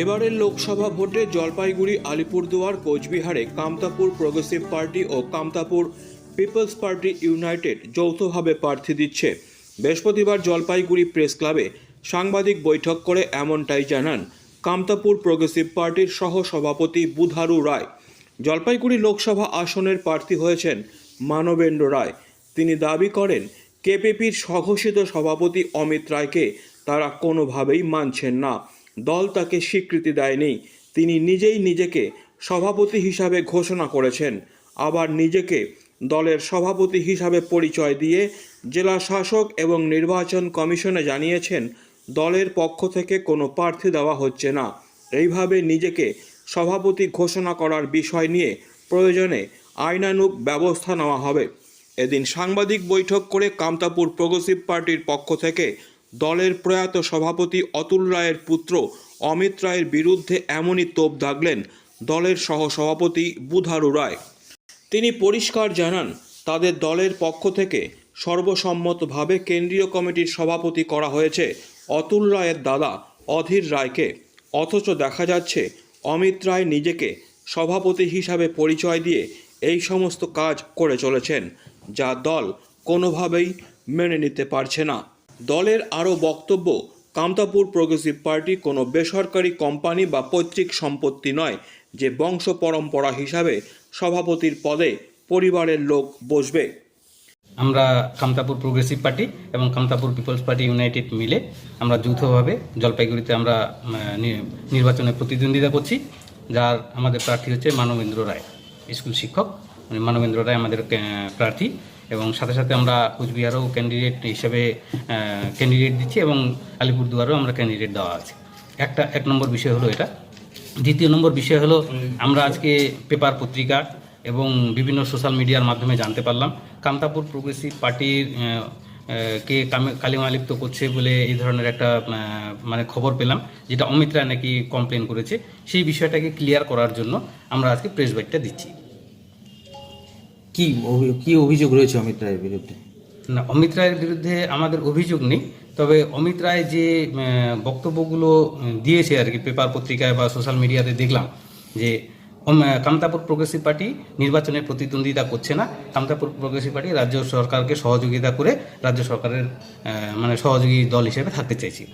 এবারের লোকসভা ভোটে জলপাইগুড়ি, আলিপুরদুয়ার, কোচবিহারে কামতাপুর প্রগ্রেসিভ পার্টি ও কামতাপুর পিপলস পার্টি ইউনাইটেড যৌথভাবে প্রার্থী দিচ্ছে। বৃহস্পতিবার জলপাইগুড়ি প্রেস ক্লাবে সাংবাদিক বৈঠক করে এমনটাই জানান কামতাপুর প্রগ্রেসিভ পার্টির সহ সভাপতি বুধারু রায়। জলপাইগুড়ি লোকসভা আসনের প্রার্থী হয়েছেন মানবেন্দ্র রায়। তিনি দাবি করেন, কেপিপির স্বঘোষিত সভাপতি অমিত রায়কে তারা কোনোভাবেই মানছেন না। দল তাকে স্বীকৃতি দেয়নি। তিনি নিজেই নিজেকে সভাপতি হিসাবে ঘোষণা করেছেন। আবার নিজেকে দলের সভাপতি হিসাবে পরিচয় দিয়ে জেলা শাসক এবং নির্বাচন কমিশনে জানিয়েছেন, দলের পক্ষ থেকে কোনো প্রার্থী দেওয়া হচ্ছে না। এইভাবে নিজেকে সভাপতি ঘোষণা করার বিষয় নিয়ে প্রয়োজনে আইনানুগ ব্যবস্থা নেওয়া হবে। এদিন সাংবাদিক বৈঠক করে কামতাপুর প্রগ্রেসিভ পার্টির পক্ষ থেকে দলের প্রয়াত সভাপতি অতুল রায়ের পুত্র অমিত রায়ের বিরুদ্ধে এমনই তোপ দাগলেন দলের সহসভাপতি বুধারু রায়। তিনি পরিষ্কার জানান, তাদের দলের পক্ষ থেকে সর্বসম্মতভাবে কেন্দ্রীয় কমিটির সভাপতি করা হয়েছে অতুল রায়ের দাদা অধীর রায়কে। অথচ দেখা যাচ্ছে, অমিত রায় নিজেকে সভাপতি হিসাবে পরিচয় দিয়ে এই সমস্ত কাজ করে চলেছেন, যা দল কোনোভাবেই মেনে নিতে পারছে না। দলের আরও বক্তব্য, কামতাপুর প্রগ্রেসিভ পার্টি কোনো বেসরকারি কোম্পানি বা পৈতৃক সম্পত্তি নয়, যে বংশ পরম্পরা হিসাবে সভাপতির পদে পরিবারের লোক বসবে। আমরা কামতাপুর প্রোগ্রেসিভ পার্টি এবং কামতাপুর পিপলস পার্টি ইউনাইটেড মিলে আমরা যৌথভাবে জলপাইগুড়িতে আমরা নির্বাচনে প্রতিদ্বন্দ্বিতা করছি, যার আমাদের প্রার্থী হচ্ছে মানবেন্দ্র রায়, স্কুল শিক্ষক। মানে মানবেন্দ্র রায় আমাদের প্রার্থী। এবং সাথে সাথে আমরা কুচবিহারও ক্যান্ডিডেট হিসেবে ক্যান্ডিডেট দিচ্ছি এবং আলিপুরদুয়ারেও আমরা ক্যান্ডিডেট দেওয়া আছে। একটা, এক নম্বর বিষয় হলো এটা। দ্বিতীয় নম্বর বিষয় হলো আমরা আজকে পেপার পত্রিকা এবং বিভিন্ন সোশ্যাল মিডিয়ার মাধ্যমে জানতে পারলাম। কামতাপুর প্রগ্রেসিভ পার্টির কে কালিমালিপ্ত করছে বলে এই ধরনের একটা মানে খবর পেলাম, যেটা অমিত রায় নাকি কমপ্লেন করেছে। সেই বিষয়টাকে ক্লিয়ার করার জন্য আমরা আজকে প্রেস বাইটটা দিচ্ছি। কি কি অভিযোগ রয়েছে অমিত রায়ের বিরুদ্ধে? না, অমিত রায়ের বিরুদ্ধে আমাদের অভিযোগ নেই। তবে অমিত রায় যে বক্তব্যগুলো দিয়েছে আর কি, পেপার পত্রিকায় বা সোশ্যাল মিডিয়াতে দেখলাম যে কামতাপুর প্রগ্রেসিভ পার্টি নির্বাচনে প্রতিদ্বন্দ্বিতা করছে না। কামতাপুর প্রগ্রেসিভ পার্টি রাজ্য সরকারকে সহযোগিতা করে রাজ্য সরকারের মানে সহযোগী দল হিসেবে থাকতে চাইছি।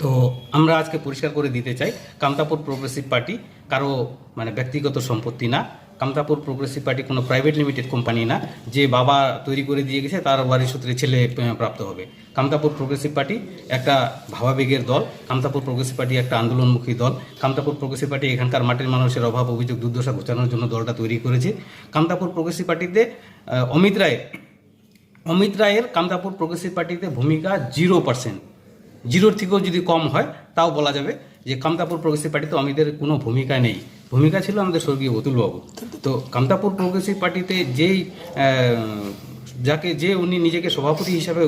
তো আমরা আজকে পরিষ্কার করে দিতে চাই কামতাপুর প্রগ্রেসিভ পার্টি কারও মানে ব্যক্তিগত সম্পত্তি না কামতাপুর প্রোগ্রেসিভ পার্টি কোনো প্রাইভেট লিমিটেড কোম্পানি না, যে বাবা তৈরি করে দিয়ে গেছে, তার বাড়ি সূত্রে ছেলে প্রাপ্ত হবে। কামতাপুর প্রোগ্রেসিভ পার্টি একটা ভাবাবেগের দল, কামতাপুর প্রগ্রেসিভ পার্টি একটা আন্দোলনমুখী দল। কামতাপুর প্রগ্রেসিভ পার্টি এখানকার মাটির মানুষের অভাব, অভিযোগ, দুর্দশা ঘোচানোর জন্য দলটা তৈরি করেছে। কামতাপুর প্রগ্রেসিভ পার্টিতে অমিত রায়, অমিত রায়ের কামতাপুর প্রগ্রেসিভ পার্টিতে ভূমিকা জিরো পার্সেন্ট জিরোর থেকেও যদি কম হয়, তাও বলা যাবে যে কামতাপুর প্রগ্রেসিভ পার্টিতে আমাদের কোনো ভূমিকা নেই। ভূমিকা ছিল আমাদের স্বর্গীয় অতুলবাবু। তো কামতাপুর প্রগ্রেসিভ পার্টিতে যেই যাকে যে উনি নিজেকে সভাপতি হিসাবে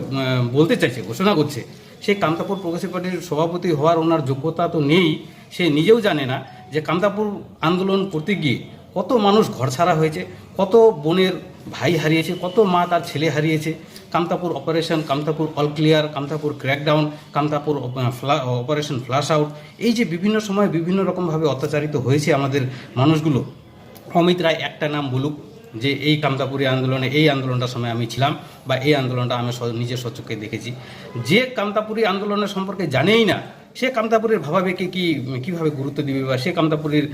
বলতে চাইছে, ঘোষণা করছে সেই কামতাপুর প্রগ্রেসিভ পার্টির সভাপতি হওয়ার ওনার যোগ্যতা তো নেই। সে নিজেও জানে না যে কামতাপুর আন্দোলন করতে গিয়ে কত মানুষ ঘর ছাড়া হয়েছে, কত বোনের ভাই হারিয়েছে, কত মা তার ছেলে হারিয়েছে, Kamatapur operation Kamatapur all clear Kamatapur crackdown Kamatapur operation flush out এই যে বিভিন্ন সময় বিভিন্ন রকমভাবে অত্যাচারিত হয়েছে আমাদের মানুষগুলো। অমিত রায় একটা নাম বলুক, যে এই কামতাপুরি আন্দোলনে, এই আন্দোলনটার সময় আমি ছিলাম বা এই আন্দোলনটা আমি নিজের সচক্ষে দেখেছি। যে কামতাপুরি আন্দোলনের সম্পর্কে জানেই না সে কামতাপুরের ভাবাবেগকে কি, কীভাবে গুরুত্ব দিবে বা সে কামতাপুরীর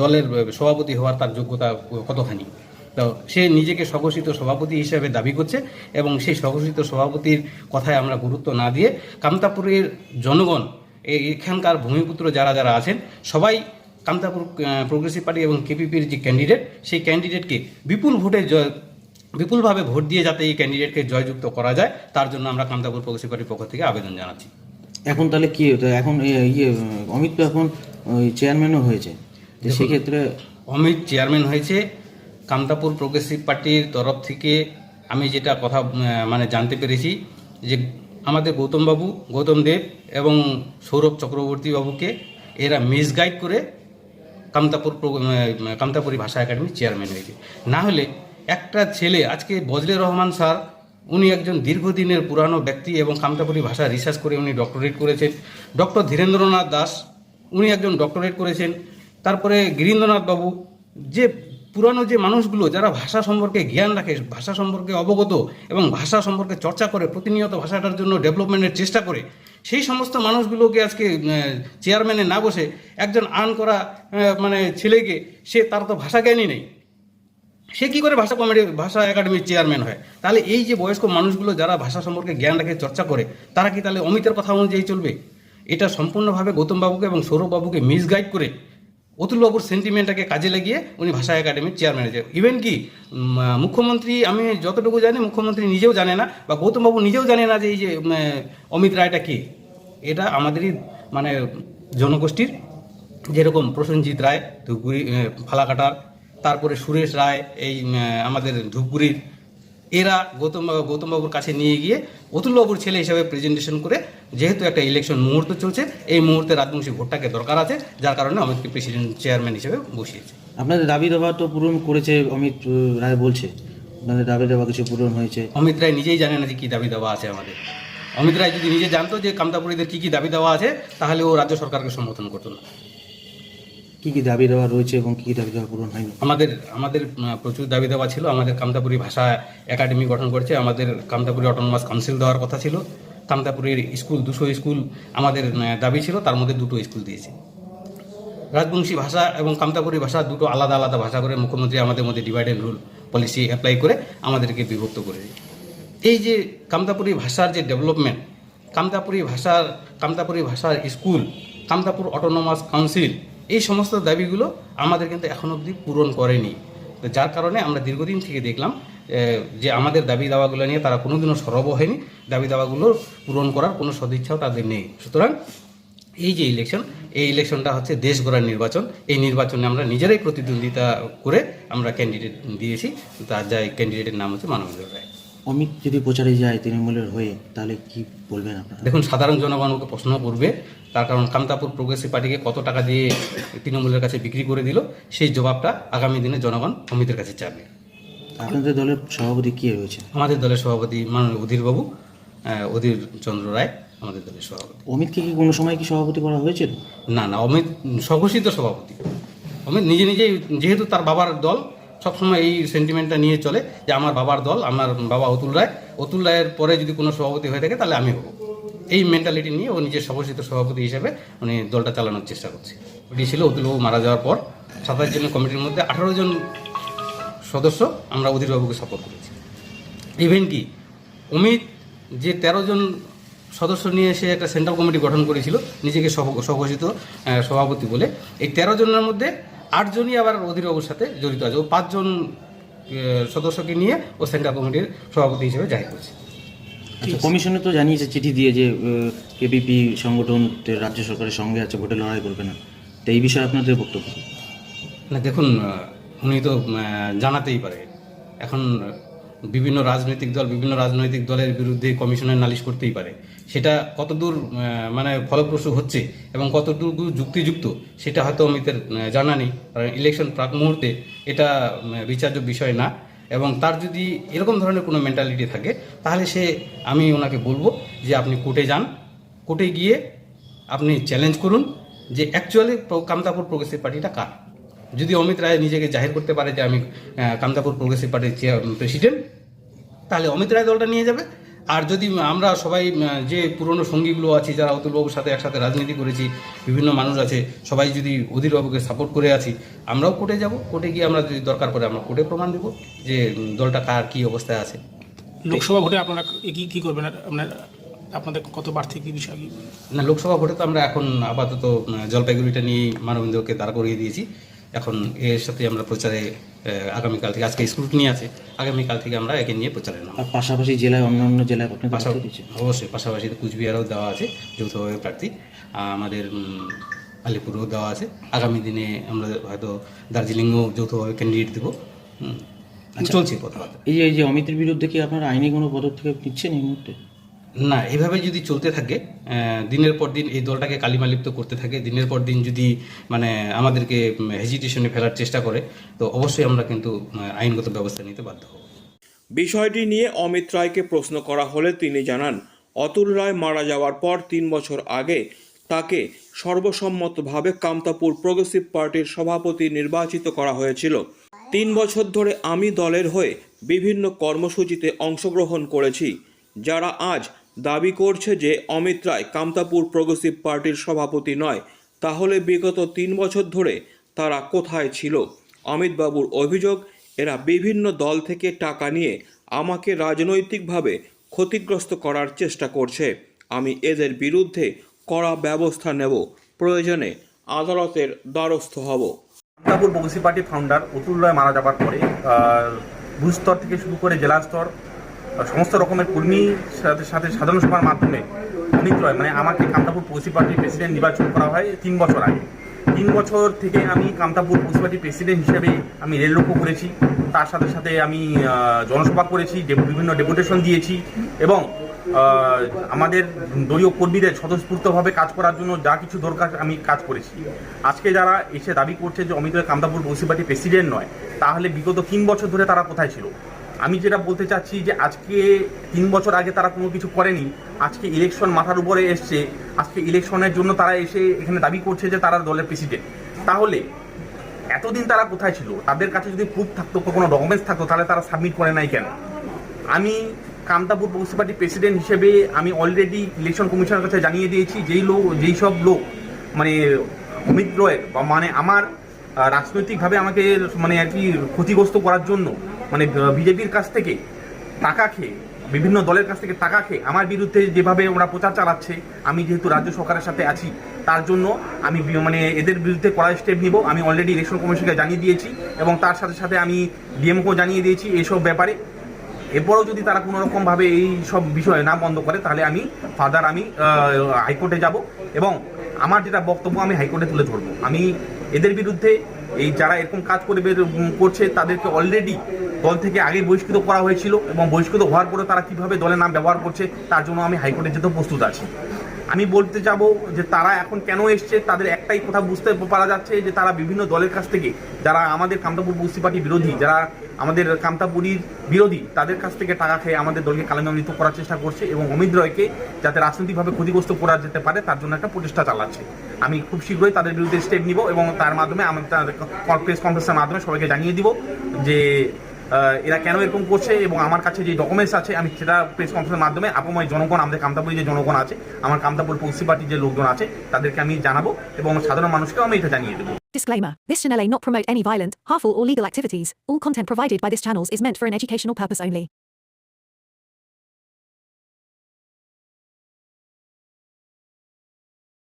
দলের সভাপতি হওয়ার তার যোগ্যতা কতখানি? তো সে নিজেকে স্বঘোষিত সভাপতি হিসেবে দাবি করছে এবং সেই স্বঘোষিত সভাপতির কথায় আমরা গুরুত্ব না দিয়ে কামতাপুরের জনগণ এখানকার ভূমিপুত্র যারা যারা আছেন, সবাই কামতাপুর প্রগ্রেসিভ পার্টি এবং কেপিপির যে ক্যান্ডিডেট সেই ক্যান্ডিডেটকে বিপুল ভোটে জয় বিপুলভাবে ভোট দিয়ে যাতে এই ক্যান্ডিডেটকে জয়যুক্ত করা যায়, তার জন্য আমরা কামতাপুর প্রগ্রেসিভ পার্টির পক্ষ থেকে আবেদন জানাচ্ছি। এখন তাহলে কি হতো? এখন ইয়ে অমিত তো এখন ওই চেয়ারম্যানও হয়েছে। তো সেক্ষেত্রে অমিত চেয়ারম্যান হয়েছে। কামতাপুর প্রগ্রেসিভ পার্টির তরফ থেকে আমি যেটা কথা মানে জানতে পেরেছি যে আমাদের গৌতম বাবু গৌতম দেব এবং সৌরভ চক্রবর্তী বাবুকে এরা মিসগাইড করে কামতাপুর কামতাপুরি ভাষা একাডেমি চেয়ারম্যান হয়েছে। না হলে একটা ছেলে আজকে বজলে রহমান স্যার উনি একজন দীর্ঘদিনের পুরানো ব্যক্তি এবং কামতাপুরি ভাষা রিসার্চ করে উনি ডক্টরেট করেছেন। ডক্টর ধীরেন্দ্রনাথ দাস, উনি একজন ডক্টরেট করেছেন। তারপরে গিরীন্দ্রনাথ বাবু, যে পুরানো যে মানুষগুলো যারা ভাষা সম্পর্কে জ্ঞান রাখে, ভাষা সম্পর্কে অবগত এবং ভাষা সম্পর্কে চর্চা করে, প্রতিনিয়ত ভাষাটার জন্য ডেভেলপমেন্টের চেষ্টা করে, সেই সমস্ত মানুষগুলোকে আজকে চেয়ারম্যানে না বসে একজন আর্ন করা মানে ছেলেকে, সে তার তো ভাষা জ্ঞানই নেই। সে কি করে ভাষা কমিটি, ভাষা একাডেমির চেয়ারম্যান হয়? তাহলে এই যে বয়স্ক মানুষগুলো যারা ভাষা সম্পর্কে জ্ঞান রাখে চর্চা করে, তারা কি তাহলে অমিতের কথা অনুযায়ী চলবে? এটা সম্পূর্ণভাবে গৌতমবাবুকে এবং সৌরভবাবুকে মিসগাইড করে অতুলবাবুর সেন্টিমেন্টটাকে কাজে লাগিয়ে উনি ভাষা একাডেমির চেয়ারম্যান হয়েছে ইভেন কি মুখ্যমন্ত্রী, আমি যতটুকু জানি, মুখ্যমন্ত্রী নিজেও জানে না, বা গৌতমবাবু নিজেও জানে না যে এই যে অমিত রায়টা কি? এটা আমাদেরই মানে জনগোষ্ঠীর যেরকম প্রসেনজিৎ রায়, ধূপগুড়ি ফালাকাটার তারপরে সুরেশ রায় এই আমাদের ধূপগুড়ির এরা গৌতম গৌতমবাবুর কাছে নিয়ে গিয়ে অতুল বাবুর ছেলে হিসাবে প্রেজেন্টেশন করে যেহেতু একটা ইলেকশন মুহূর্ত চলছে এই মুহূর্তে রাজবংশী ভোটটাকে দরকার আছে যার কারণে অমিতকে প্রেসিডেন্ট চেয়ারম্যান হিসেবে বসিয়েছে। আপনাদের দাবি দাবা তো পূরণ করেছে অমিত রায় বলছে। আপনাদের দাবি দাবা কিছু পূরণ হয়েছে? অমিত রায় নিজেই জানে না যে কী দাবি দেওয়া আছে আমাদের। অমিত রায় যদি নিজে জানতো যে কামতাপুরীদের কী কী দাবি দেওয়া আছে তাহলে ও রাজ্য সরকারকে সমর্থন করতো না। কি কি দাবি দাবা রয়েছে এবং কি দাবি দাবা পূরণ হয়নি? আমাদের আমাদের প্রচুর দাবি দেওয়া ছিল। আমাদের কামতাপুরী ভাষা একাডেমি গঠন করেছে। আমাদের কামতাপুরি অটোনোমাস কাউন্সিল দেওয়ার কথা ছিল। কামতাপুরীর স্কুল, দুশো স্কুল আমাদের দাবি ছিল। তার মধ্যে দুটো স্কুল দিয়েছে। রাজবংশী ভাষা এবং কামতাপুরী ভাষা দুটো আলাদা আলাদা ভাষা করে মুখ্যমন্ত্রী আমাদের মধ্যে divide and rule policy apply করে আমাদেরকে বিভক্ত করে এই যে কামতাপুরী ভাষার যে ডেভেলপমেন্ট কামতাপুরী ভাষার কামতাপুরী ভাষার স্কুল, কামতাপুর অটোনোমাস কাউন্সিল এই সমস্ত দাবিগুলো আমাদের কিন্তু এখন অবধি পূরণ করেনি। তো যার কারণে আমরা দীর্ঘদিন থেকে দেখলাম যে আমাদের দাবি দাওয়াগুলো নিয়ে তারা কোনোদিনও সরব হয়নি। দাবি দাওয়াগুলো পূরণ করার কোনো সদিচ্ছাও তাদের নেই। সুতরাং এই যে ইলেকশন এই ইলেকশনটা হচ্ছে দেশ গড়ার নির্বাচন। এই নির্বাচনে আমরা নিজেরাই প্রতিদ্বন্দ্বিতা করে আমরা ক্যান্ডিডেট দিয়েছি। তার যাই ক্যান্ডিডেটের নাম হচ্ছে মানবেন্দ্র রায়। অমিত যদি প্রচারে যায় তৃণমূলের হয়ে তাহলে কি বলবেন আপনারা? দেখুন সাধারণ জনগণ ওকে প্রশ্ন করবে তার কারণ কামতাপুর প্রগ্রেসিভ পার্টিকে কত টাকা দিয়ে তৃণমূলের কাছে বিক্রি করে দিল সেই জবাবটা আগামী দিনে জনগণ অমিতের কাছে চাবে। আপনাদের দলের সভাপতি কি রয়েছে? আমাদের দলের সভাপতি মাননীয় অধীরবাবু অধীর চন্দ্র রায় আমাদের দলের সভাপতি। অমিতকে কি কোনো সময় কি সভাপতি করা হয়েছিল? না না অমিত স্বঘোষিত সভাপতি। অমিত নিজে নিজেই যেহেতু তার বাবার দল সবসময় এই সেন্টিমেন্টটা নিয়ে চলে যে আমার বাবার দল, আমার বাবা অতুল রায়। অতুল রায়ের পরে যদি কোনো সভাপতি হয়ে থাকে তাহলে আমি হব। এই মেন্টালিটি নিয়ে ও নিজের স্বঘোষিত সভাপতি হিসেবে উনি দলটা চালানোর চেষ্টা করছে। ওটি ছিল অতুলবাবু মারা যাওয়ার পর সাতাশ জনের কমিটির মধ্যে আঠারো জন সদস্য আমরা অধীরবাবুকে সাপোর্ট করেছি। ইভেন কি, অমিত যে তেরো জন সদস্য নিয়ে এসে একটা সেন্ট্রাল কমিটি গঠন করেছিল, নিজেকে সহ- সভাপতি বলে। এই তেরো জনের মধ্যে আটজনই আবার অধিরবাবুর সাথে জড়িত আছে। ও পাঁচজন সদস্যকে নিয়ে ও সেন্ট্রাল কমিটির সভাপতি হিসেবে জাহির করছে। আচ্ছা কমিশনে তো জানিয়েছে চিঠি দিয়ে যে কেপিপি সংগঠন রাজ্য সরকারের সঙ্গে আছে ভোটে লড়াই করবে না। তো এই বিষয়ে আপনাদের বক্তব্য না দেখুন উনি তো জানাতেই পারে। এখন বিভিন্ন রাজনৈতিক দল বিভিন্ন রাজনৈতিক দলের বিরুদ্ধে কমিশনের নালিশ করতেই পারে। সেটা কতদূর মানে ফলপ্রসূ হচ্ছে এবং কতটুকু যুক্তিযুক্ত, সেটা হয়তো অমিতের জানা নেই। কারণ ইলেকশন প্রাক মুহূর্তে এটা বিচার্য বিষয় না এবং তার যদি এরকম ধরনের কোনো মেন্টালিটি থাকে, তাহলে সে, আমি ওনাকে বলব যে আপনি কোর্টে যান। কোর্টে গিয়ে আপনি চ্যালেঞ্জ করুন যে অ্যাকচুয়ালি কামতাপুর প্রগ্রেসিভ পার্টিটা কার। যদি অমিত রায় নিজেকে জাহির করতে পারে যে আমি কামতাপুর প্রগ্রেসিভ পার্টির প্রেসিডেন্ট তাহলে অমিত রায় দলটা নিয়ে যাবে। আর যদি আমরা সবাই যে পুরনো সঙ্গীগুলো আছি যারা অতুলবাবুর সাথে একসাথে রাজনীতি করেছি বিভিন্ন মানুষ আছে সবাই যদি অধীরবাবুকে সাপোর্ট করে আছি আমরাও কোর্টে যাব। কোর্টে গিয়ে আমরা যদি দরকার পড়ে আমরা কোর্টে প্রমাণ দেবো যে দলটা কার কী অবস্থায় আছে। লোকসভা ভোটে আপনারা কি কী করবেন? আপনার আপনাদের কত প্রার্থী কি বিষয়? না লোকসভা ভোটে তো আমরা এখন আপাতত জলপাইগুড়িটা নিয়ে মানবেন্দ্রকে দাঁড় করিয়ে দিয়েছি। এখন এর সাথে আমরা প্রচারে আগামীকাল থেকে আজকে স্ক্রুটনি আছে আগামীকাল থেকে আমরা একে নিয়ে প্রচারে নাম পাশাপাশি জেলায় অন্য অন্য জেলায় প্রার্থী অবশ্যই পাশাপাশি কুচবিহারেও দেওয়া আছে যৌথভাবে প্রার্থী। আমাদের আলিপুরেও দেওয়া আছে। আগামী দিনে আমরা হয়তো দার্জিলিংও যৌথভাবে ক্যান্ডিডেট দেবো। হুম। চলছে কথাবার্তা এই যে অমিতের বিরুদ্ধে কি আপনারা আইনি কোনো পদক্ষেপ নিচ্ছেন এই মুহূর্তে? না, এভাবে যদি চলতে থাকে দিনের পর দিন এই দলটাকে কালিমালিপ্ত করতে থাকে, দিনের পর দিন যদি মানে আমাদেরকে হেজিটেশনে ফেলার চেষ্টা করে, তো অবশ্যই আমরা কিন্তু আইনগত ব্যবস্থা নিতে বাধ্য হব। বিষয়টি নিয়ে অমিত রায়কে প্রশ্ন করা হলে তিনি জানান, অতুল রায় মারা যাওয়ার পর তিন বছর আগে তাকে সর্বসম্মতভাবে কামতাপুর প্রগ্রেসিভ পার্টির সভাপতি নির্বাচিত করা হয়েছিল। তিন বছর ধরে আমি দলের হয়ে বিভিন্ন কর্মসূচিতে অংশগ্রহণ করেছি, যারা আজ দাবি করছে যে অমিত রায় কামতাপুর প্রগ্রেসিভ পার্টির সভাপতি নয়। তাহলে বিগত তিন বছর ধরে তারা কোথায় ছিল? অমিতবাবুর অভিযোগ এরা বিভিন্ন দল থেকে টাকা নিয়ে আমাকে রাজনৈতিকভাবে ক্ষতিগ্রস্ত করার চেষ্টা করছে। আমি এদের বিরুদ্ধে কড়া ব্যবস্থা নেব। প্রয়োজনে আদালতের দ্বারস্থ হব। কামতাপুর বংশী পার্টি ফাউন্ডার অতুল রায় মারা যাবার পরে আহ, বুথ স্তর থেকে শুরু করে জেলা স্তর সমস্ত রকমের কর্মীর সাথে সাথে সাধারণ সভার মাধ্যমে অমিত রয় মানে আমাকে কামতাপুর বংশী পার্টির প্রেসিডেন্ট নির্বাচন করা হয় তিন বছর আগে। তিন বছর থেকে আমি কামতাপুর বংশী পার্টির প্রেসিডেন্ট হিসেবে আমি রেল রোকো করেছি। তার সাথে সাথে আমি জনসভা করেছি বিভিন্ন ডেপুটেশন দিয়েছি এবং আমাদের দলীয় কর্মীদের স্বতঃস্ফূর্তভাবে কাজ করার জন্য যা কিছু দরকার আমি কাজ করেছি। আজকে যারা এসে দাবি করছে যে অমিত কামতাপুর পার্টি প্রেসিডেন্ট নয়, তাহলে বিগত তিন বছর ধরে তারা কোথায় ছিল? আমি যেটা বলতে চাচ্ছি যে আজকে তিন বছর আগে তারা কোনো কিছু করেনি। আজকে ইলেকশন মাথার উপরে এসছে। আজকে ইলেকশনের জন্য তারা এসে এখানে দাবি করছে যে তারা দলের প্রেসিডেন্ট তাহলে এতদিন তারা কোথায় ছিল? তাদের কাছে যদি প্রুফ থাকতো কোনো ডকুমেন্টস থাকতো, তাহলে তারা সাবমিট করে নাই কেন? আমি কামতাপুর মিউনিসিপালিটি প্রেসিডেন্ট হিসেবে আমি অলরেডি ইলেকশন কমিশনের কাছে জানিয়ে দিয়েছি, যেই লোক, যেই সব লোক মানে অমিত রয়ের বা মানে আমার রাজনৈতিকভাবে আমাকে মানে আর কি ক্ষতিগ্রস্ত করার জন্য মানে বিজেপির কাছ থেকে টাকা খেয়ে, বিভিন্ন দলের কাছ থেকে টাকা খেয়ে, আমার বিরুদ্ধে যেভাবে ওরা প্রচার চালাচ্ছে, আমি যেহেতু রাজ্য সরকারের সাথে আছি, তার জন্য আমি মানে এদের বিরুদ্ধে কড়া স্টেপ নিব। আমি অলরেডি ইলেকশন কমিশনকে জানিয়ে দিয়েছি এবং তার সাথে সাথে আমি ডিএমকেও জানিয়ে দিয়েছি এইসব ব্যাপারে। এরপরেও যদি তারা কোনো রকম ভাবে এই সব বিষয়ে না বন্ধ করে, তাহলে আমি, ফার্দার আমি হাইকোর্টে যাব এবং আমার যেটা বক্তব্য আমি হাইকোর্টে তুলে ধরবো। আমি এদের বিরুদ্ধে এই যারা এরকম কাজ করে করছে, তাদেরকে অলরেডি দল থেকে আগে বহিষ্কৃত করা হয়েছিল এবং বহিষ্কৃত হওয়ার পরে তারা কীভাবে দলের নাম ব্যবহার করছে, তার জন্য আমি হাইকোর্টে যেতে প্রস্তুত আছি। আমি বলতে যাব যে তারা এখন কেন এসছে, তাদের একটাই কথা বুঝতে পারা যাচ্ছে যে তারা বিভিন্ন দলের কাছ থেকে, যারা আমাদের কামতাপুর বস্তি পার্টি বিরোধী, যারা আমাদের কামতাপুরীর বিরোধী, তাদের কাছ থেকে টাকা খেয়ে আমাদের দলকে কালামিত করার চেষ্টা করছে এবং অমিত রয়কে যাতে রাজনৈতিকভাবে ক্ষতিগ্রস্ত করা যেতে পারে, তার জন্য একটা প্রচেষ্টা চালাচ্ছে। আমি খুব শীঘ্রই তাদের বিরুদ্ধে স্টেপ নিব এবং তার মাধ্যমে আমি প্রেস কনফারেন্সের মাধ্যমে সবাইকে জানিয়ে দিব যে এরা কেন এরকম করছে এবং আমার কাছে যে ডকুমেন্টস আছে আমি সেটা প্রেস কনফারেন্সের মাধ্যমে আপময় জনগণ আমাদের কামতাপুরি যে জনগণ আছে আমার কামতাপুর পশ্চিম পার্টির যে লোকজন আছে তাদেরকে আমি জানাব এবং সাধারণ মানুষকেও আমি এটা জানিয়ে দেবো Disclaimer This channel may not promote any violent, harmful, or legal activities. All content provided by this channel is meant for an educational purpose only.